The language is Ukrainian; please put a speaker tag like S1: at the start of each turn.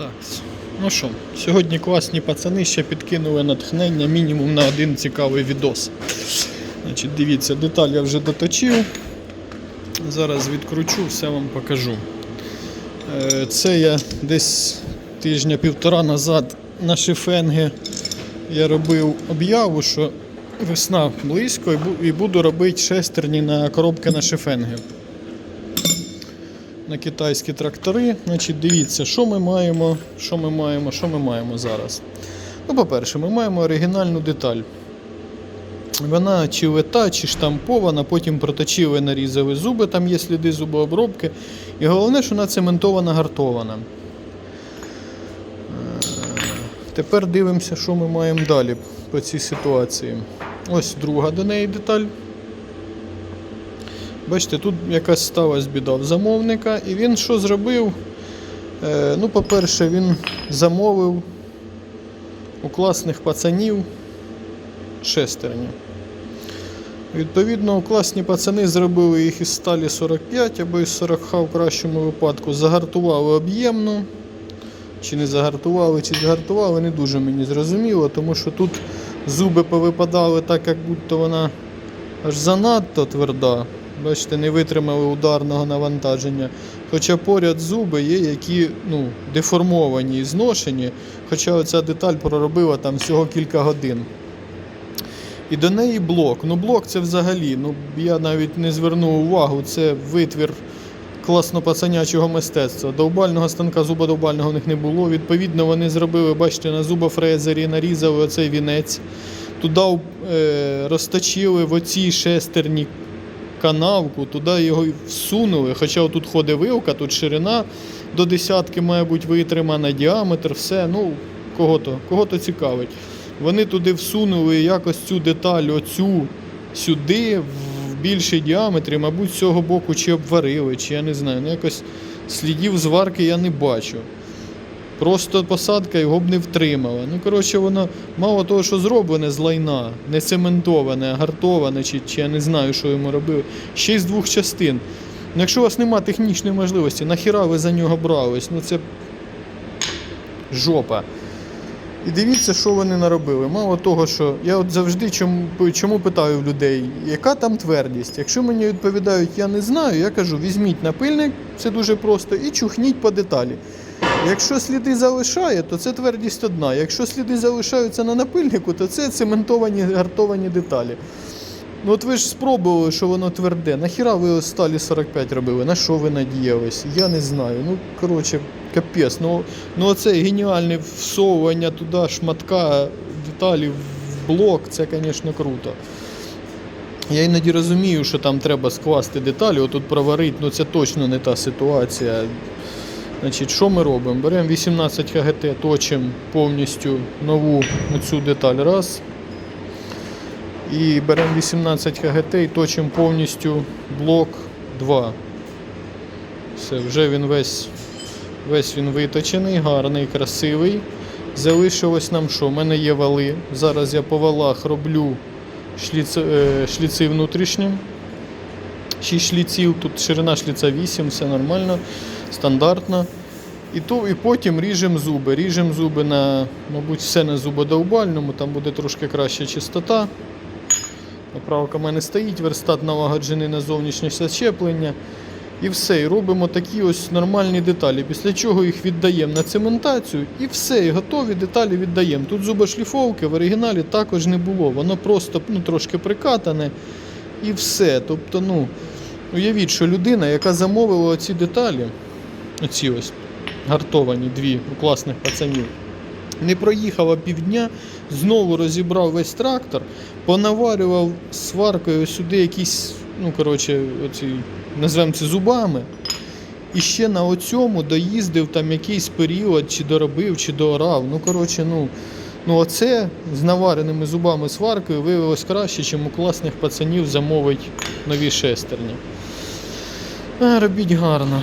S1: Так, ну що, сьогодні класні пацани ще підкинули натхнення мінімум на один цікавий відос. Значить, дивіться, деталь я вже доточив. Зараз відкручу, все вам покажу. Е, Це я десь тижня-півтора назад на шифенги я робив об'яву, що весна близько і буду робити шестерні на коробки на шифенги на китайські трактори. Значить, дивіться, що ми маємо, що ми маємо, що ми маємо зараз. Ну, по-перше, ми маємо оригінальну деталь. Вона чи лета, чи штампована, потім проточили, нарізали зуби, там є сліди зубообробки. І головне, що вона цементована, гартована. Е, Тепер дивимося, що ми маємо далі по цій ситуації. Ось друга до неї деталь. Бачите, тут якась сталася біда в замовника, і він що зробив? Е, ну, по-перше, він замовив у класних пацанів шестерні. Відповідно, класні пацани зробили їх із сталі 45 або із 40 в кращому випадку, загартували об'ємно. Чи не загартували, чи згартували, не дуже мені зрозуміло, тому що тут зуби повипадали так, як будто вона аж занадто тверда. Бачите, не витримали ударного навантаження. Хоча поряд зуби є, які ну, деформовані і зношені, хоча оця деталь проробила там всього кілька годин. І до неї блок. Ну, блок це взагалі, ну я навіть не звернув увагу, це витвір класно пацанячого мистецтва. Довбального станка зубодовбального в них не було. Відповідно, вони зробили, бачите, на зубофрезері нарізали оцей вінець. Туди е, розточили в оцій шестерні канавку, туди його всунули. Хоча тут ходить вилка, тут ширина до десятки має бути витримана, діаметр, все. Ну, кого-то, кого-то цікавить. Вони туди всунули якось цю деталь, оцю сюди, в більший діаметрі, мабуть, з цього боку чи обварили, чи я не знаю. Ну, якось слідів зварки я не бачу. Просто посадка його б не втримала. Ну, коротше, воно мало того, що зроблене з лайна, не цементоване, а гартоване, чи, чи я не знаю, що йому робили. Ще й з двох частин. Ну, якщо у вас немає технічної можливості, нахіра ви за нього брались? Ну це жопа. І дивіться, що вони наробили. Мало того, що я от завжди чому, чому питаю в людей, яка там твердість. Якщо мені відповідають, я не знаю, я кажу, візьміть напильник, це дуже просто, і чухніть по деталі. Якщо сліди залишає, то це твердість одна. Якщо сліди залишаються на напильнику, то це цементовані гартовані деталі. Ну от ви ж спробували, що воно тверде. Нахіра ви сталі 45 робили? На що ви надіялись? Я не знаю. Ну, коротше, капець. Ну, ну оце геніальне всовування туди шматка деталей в блок, це, звісно, круто. Я іноді розумію, що там треба скласти деталі, отут проварити, ну це точно не та ситуація. Значить, що ми робимо? Беремо 18 КГТ, точимо повністю нову оцю деталь. Раз. І беремо 18 КГТ і точимо повністю блок 2. Все, вже він весь, весь він виточений, гарний, красивий. Залишилось нам що? У мене є вали. Зараз я по валах роблю шліци, е, шліци внутрішні. 6 шліців, тут ширина шліця 8, все нормально, стандартно. І, то, і потім ріжемо зуби. Ріжемо зуби на, мабуть, все на зубодовбальному, там буде трошки краща чистота. Оправка в мене стоїть, верстат налагоджений на зовнішнє зачеплення. І все. І робимо такі ось нормальні деталі. Після чого їх віддаємо на цементацію і все, і готові деталі віддаємо. Тут зубошліфовки в оригіналі також не було. Воно просто ну, трошки прикатане і все. Тобто, ну, уявіть, що людина, яка замовила оці деталі, оці ось гартовані дві у класних пацанів, не проїхала півдня, знову розібрав весь трактор, понаварював сваркою сюди якісь, ну коротше, оці, назвемо це зубами. І ще на оцьому доїздив там якийсь період, чи доробив, чи доорав. Ну, коротше, ну, ну оце з навареними зубами сваркою виявилось краще, чим у класних пацанів замовить нові шестерні. Робіть гарно.